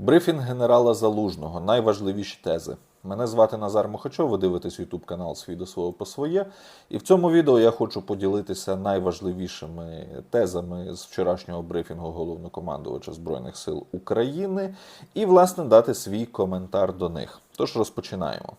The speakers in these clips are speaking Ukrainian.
Брифінг генерала Залужного. Найважливіші тези. Мене звати Назар Мухачов, ви дивитесь YouTube канал Свій до свого по своє. І в цьому відео я хочу поділитися найважливішими тезами з вчорашнього брифінгу головнокомандувача Збройних сил України і, власне, дати свій коментар до них. Тож розпочинаємо.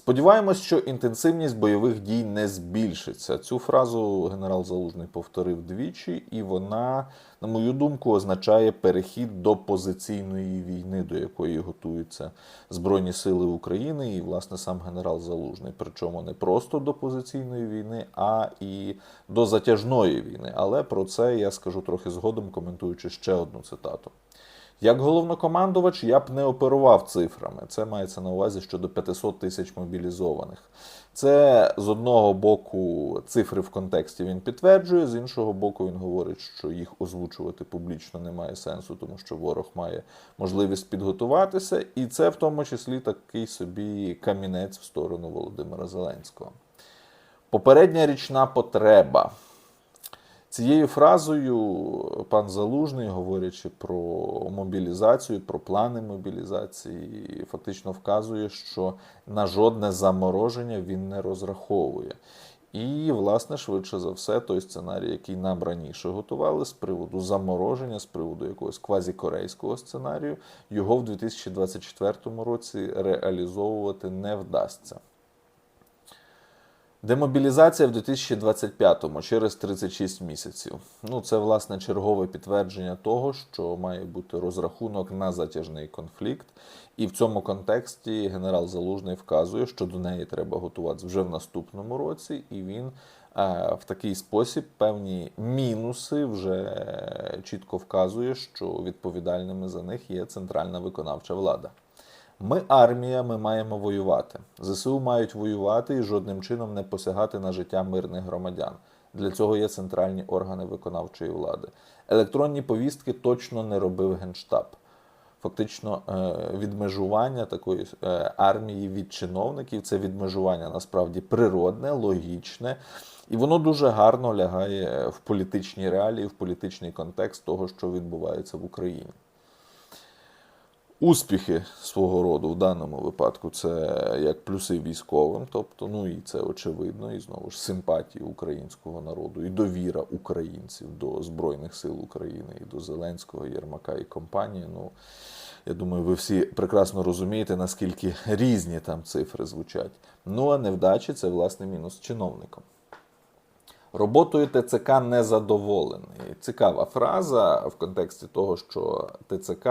Сподіваємось, що інтенсивність бойових дій не збільшиться. Цю фразу генерал Залужний повторив двічі, і вона, на мою думку, означає перехід до позиційної війни, до якої готуються Збройні Сили України і, власне, сам генерал Залужний. Причому не просто до позиційної війни, а і до затяжної війни. Але про це я скажу трохи згодом, коментуючи ще одну цитату. Як головнокомандувач я б не оперував цифрами. Це мається на увазі щодо 500 тисяч мобілізованих. Це з одного боку цифри в контексті він підтверджує, з іншого боку, він говорить, що їх озвучувати публічно немає сенсу, тому що ворог має можливість підготуватися, і це в тому числі такий собі камінець в сторону Володимира Зеленського. Попередня річна потреба. Цією фразою пан Залужний, говорячи про мобілізацію, про плани мобілізації, фактично вказує, що на жодне замороження він не розраховує. І, власне, швидше за все, той сценарій, який нам раніше готували з приводу замороження, з приводу якогось квазікорейського сценарію, його в 2024 році реалізовувати не вдасться. Демобілізація в 2025-му через 36 місяців. Ну, це власне чергове підтвердження того, що має бути розрахунок на затяжний конфлікт, і в цьому контексті генерал Залужний вказує, що до неї треба готуватися вже в наступному році, і він е, в такий спосіб певні мінуси вже чітко вказує, що відповідальними за них є центральна виконавча влада. Ми армія, ми маємо воювати. ЗСУ мають воювати і жодним чином не посягати на життя мирних громадян. Для цього є центральні органи виконавчої влади. Електронні повістки точно не робив Генштаб. Фактично, відмежування такої армії від чиновників це відмежування насправді природне, логічне, і воно дуже гарно лягає в політичні реалії, в політичний контекст того, що відбувається в Україні. Успіхи свого роду в даному випадку це як плюси військовим, тобто, ну і це очевидно, і знову ж симпатії українського народу, і довіра українців до Збройних сил України, і до Зеленського, Єрмака і компанії. Ну, я думаю, ви всі прекрасно розумієте, наскільки різні там цифри звучать. Ну а невдачі це власне мінус чиновникам. Роботою ТЦК не задоволений. Цікава фраза в контексті того, що ТЦК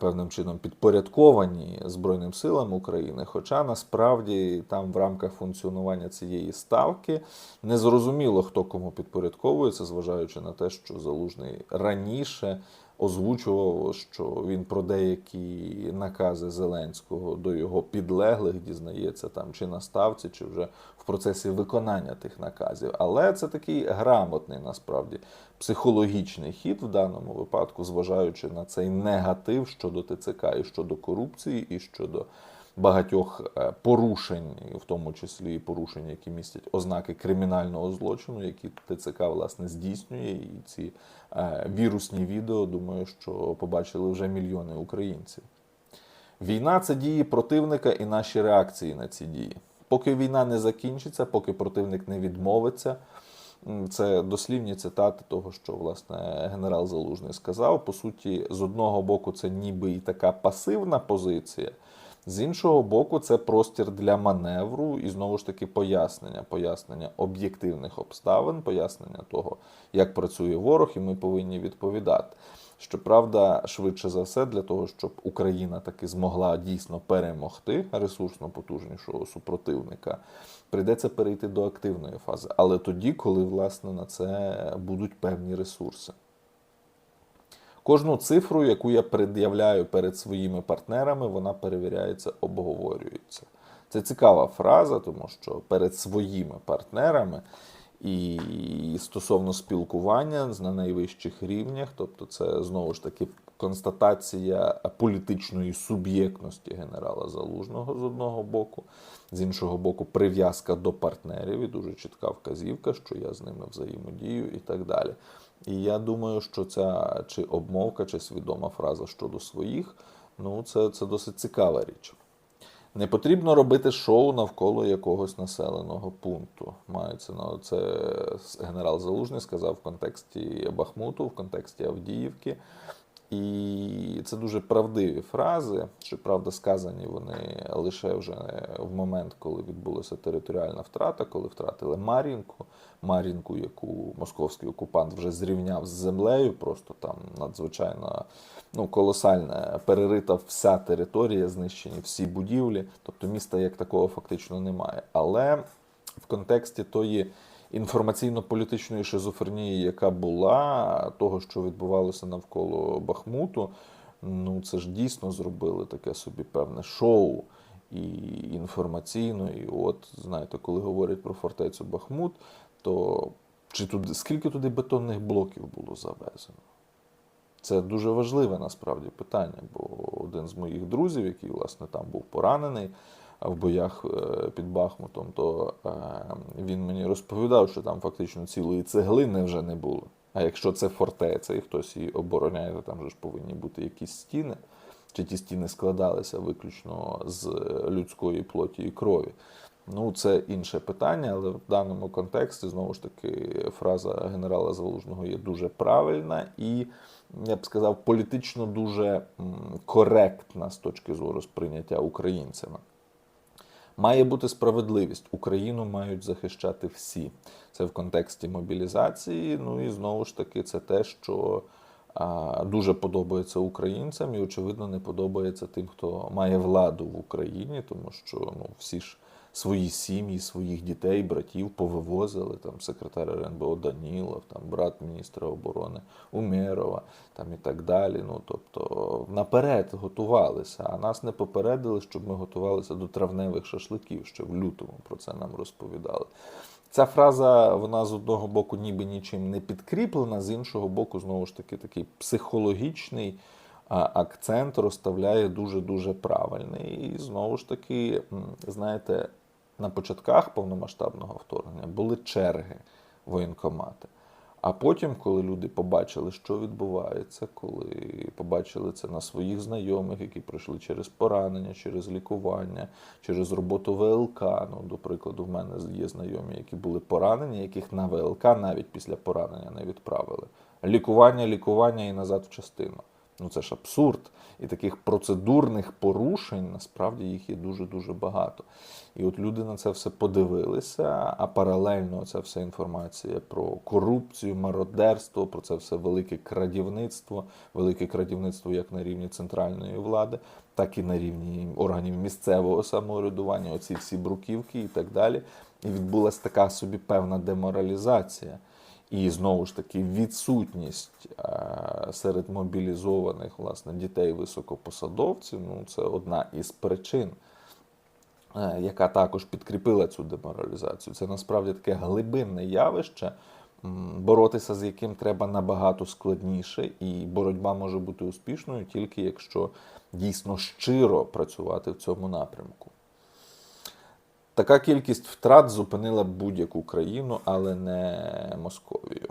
певним чином підпорядковані Збройним силам України. Хоча насправді там в рамках функціонування цієї ставки не зрозуміло, хто кому підпорядковується, зважаючи на те, що залужний раніше озвучував, що він про деякі накази Зеленського до його підлеглих дізнається там чи на ставці, чи вже в процесі виконання тих наказів. Але це такий грамотний насправді психологічний хід в даному випадку, зважаючи на цей негатив щодо ТЦК і щодо корупції, і щодо багатьох порушень, в тому числі порушень, які містять ознаки кримінального злочину, які ТЦК власне здійснює, і ці вірусні відео, думаю, що побачили вже мільйони українців. Війна це дії противника і наші реакції на ці дії. Поки війна не закінчиться, поки противник не відмовиться. Це дослівні цитати того, що власне генерал Залужний сказав. По суті, з одного боку, це ніби і така пасивна позиція, з іншого боку, це простір для маневру і знову ж таки пояснення, пояснення об'єктивних обставин, пояснення того, як працює ворог, і ми повинні відповідати. Щоправда, швидше за все, для того, щоб Україна таки змогла дійсно перемогти ресурсно потужнішого супротивника, прийдеться перейти до активної фази. Але тоді, коли власне на це будуть певні ресурси. Кожну цифру, яку я пред'являю перед своїми партнерами, вона перевіряється, обговорюється. Це цікава фраза, тому що перед своїми партнерами і стосовно спілкування на найвищих рівнях, тобто це знову ж таки констатація політичної суб'єктності генерала Залужного з одного боку, з іншого боку, прив'язка до партнерів і дуже чітка вказівка, що я з ними взаємодію і так далі. І я думаю, що ця чи обмовка, чи свідома фраза щодо своїх, ну це, це досить цікава річ. Не потрібно робити шоу навколо якогось населеного пункту. Мається на це генерал Залужний сказав в контексті Бахмуту, в контексті Авдіївки. І це дуже правдиві фрази. Щоправда, сказані вони лише вже в момент, коли відбулася територіальна втрата, коли втратили Мар'їнку, Мар'їнку, яку московський окупант вже зрівняв з землею, просто там надзвичайно ну, колосальна, перерита вся територія, знищені всі будівлі. Тобто міста як такого фактично немає. Але в контексті тої інформаційно-політичної шизофренії, яка була, того, що відбувалося навколо Бахмуту, ну це ж дійсно зробили таке собі певне шоу і інформаційно. І от знаєте, коли говорять про фортецю Бахмут, то чи туди скільки туди бетонних блоків було завезено? Це дуже важливе насправді питання, бо один з моїх друзів, який власне там був поранений в боях е, під Бахмутом, то е, він мені розповідав, що там фактично цілої цеглини вже не було. А якщо це фортеця і хтось її обороняє, то там же ж повинні бути якісь стіни, чи ті стіни складалися виключно з людської плоті і крові. Ну, це інше питання, але в даному контексті знову ж таки фраза генерала Залужного є дуже правильна і, я б сказав, політично дуже коректна з точки зору сприйняття українцями. Має бути справедливість. Україну мають захищати всі. Це в контексті мобілізації. Ну і знову ж таки, це те, що а, дуже подобається українцям, і очевидно не подобається тим, хто має владу в Україні, тому що ну всі ж свої сім'ї, своїх дітей, братів повивозили. Там секретар РНБО Данілов, там брат міністра оборони Умєрова, там і так далі. Ну тобто наперед готувалися, а нас не попередили, щоб ми готувалися до травневих шашликів, ще в лютому про це нам розповідали. Ця фраза, вона з одного боку ніби нічим не підкріплена, з іншого боку, знову ж таки, такий психологічний акцент розставляє дуже-дуже правильний. І знову ж таки, знаєте, на початках повномасштабного вторгнення були черги воєнкомати. А потім, коли люди побачили, що відбувається, коли побачили це на своїх знайомих, які пройшли через поранення, через лікування, через роботу ВЛК. Ну, до прикладу, в мене є знайомі, які були поранені, яких на ВЛК навіть після поранення не відправили. Лікування, лікування і назад в частину. Ну це ж абсурд. І таких процедурних порушень насправді їх є дуже-дуже багато. І от люди на це все подивилися, а паралельно ця вся інформація про корупцію, мародерство, про це все велике крадівництво, велике крадівництво як на рівні центральної влади, так і на рівні органів місцевого самоврядування, оці всі бруківки і так далі. І відбулася така собі певна деморалізація. І знову ж таки відсутність серед мобілізованих власне дітей високопосадовців ну це одна із причин, е, яка також підкріпила цю деморалізацію. Це насправді таке глибинне явище, боротися з яким треба набагато складніше, і боротьба може бути успішною тільки якщо дійсно щиро працювати в цьому напрямку. Така кількість втрат зупинила будь-яку країну, але не Московію.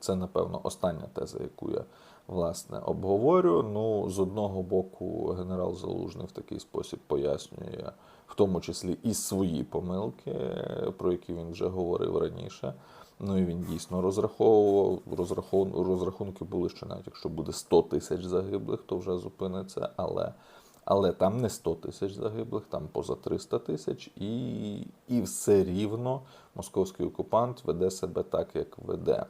Це, напевно, остання теза, яку я власне обговорю. Ну, з одного боку, генерал Залужний в такий спосіб пояснює, в тому числі і свої помилки, про які він вже говорив раніше. Ну і він дійсно розраховував. Розрахун... Розрахунки були, що навіть якщо буде 100 тисяч загиблих, то вже зупиниться. Але але там не 100 тисяч загиблих, там поза 300 тисяч, і і все рівно московський окупант веде себе так, як веде.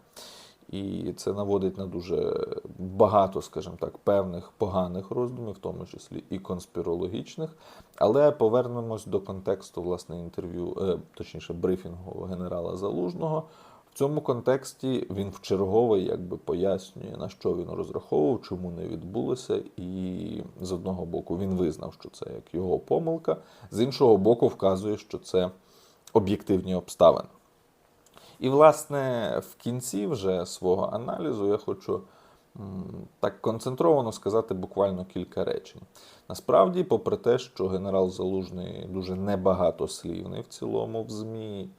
І це наводить на дуже багато, скажімо так, певних поганих роздумів, в тому числі і конспірологічних. Але повернемось до контексту власне інтерв'ю, е, точніше брифінгу генерала Залужного. В цьому контексті він вчергове якби пояснює, на що він розраховував, чому не відбулося, і з одного боку він визнав, що це як його помилка, з іншого боку, вказує, що це об'єктивні обставини. І, власне, в кінці вже свого аналізу я хочу так концентровано сказати буквально кілька речень. Насправді, попри те, що генерал Залужний дуже небагатослівний в цілому в ЗМІ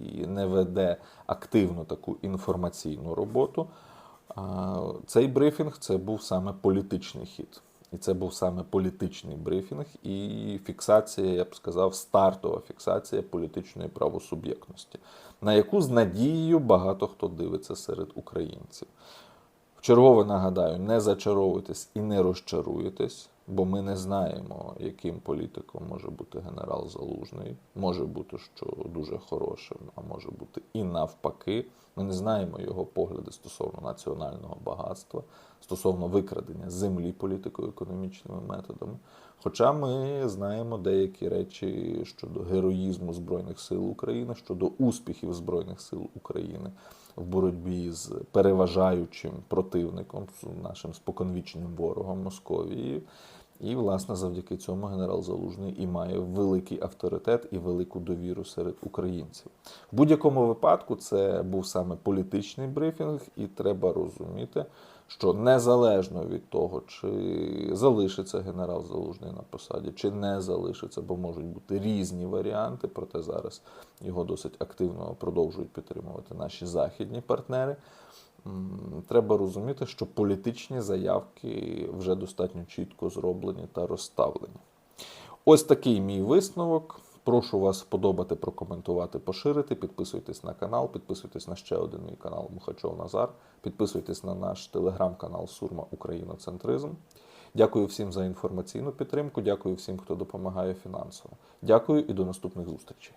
і не веде активну таку інформаційну роботу, цей брифінг це був саме політичний хід. І це був саме політичний брифінг і фіксація, я б сказав, стартова фіксація політичної правосуб'єктності, на яку з надією багато хто дивиться серед українців. Вчергове нагадаю, не зачаровуйтесь і не розчаруєтесь, бо ми не знаємо, яким політиком може бути генерал Залужний. Може бути, що дуже хорошим, а може бути і навпаки. Ми не знаємо його погляди стосовно національного багатства, стосовно викрадення землі політико-економічними методами. Хоча ми знаємо деякі речі щодо героїзму Збройних сил України, щодо успіхів Збройних сил України в боротьбі з переважаючим противником, нашим споконвічним ворогом Московії. І, власне, завдяки цьому генерал Залужний і має великий авторитет і велику довіру серед українців. В будь-якому випадку це був саме політичний брифінг, і треба розуміти, що незалежно від того, чи залишиться генерал Залужний на посаді, чи не залишиться, бо можуть бути різні варіанти, проте зараз його досить активно продовжують підтримувати наші західні партнери. Треба розуміти, що політичні заявки вже достатньо чітко зроблені та розставлені. Ось такий мій висновок. Прошу вас вподобати, прокоментувати, поширити. Підписуйтесь на канал, підписуйтесь на ще один мій канал Мухачов Назар. Підписуйтесь на наш телеграм-канал Сурма Україноцентризм. Дякую всім за інформаційну підтримку. Дякую всім, хто допомагає фінансово. Дякую і до наступних зустрічей.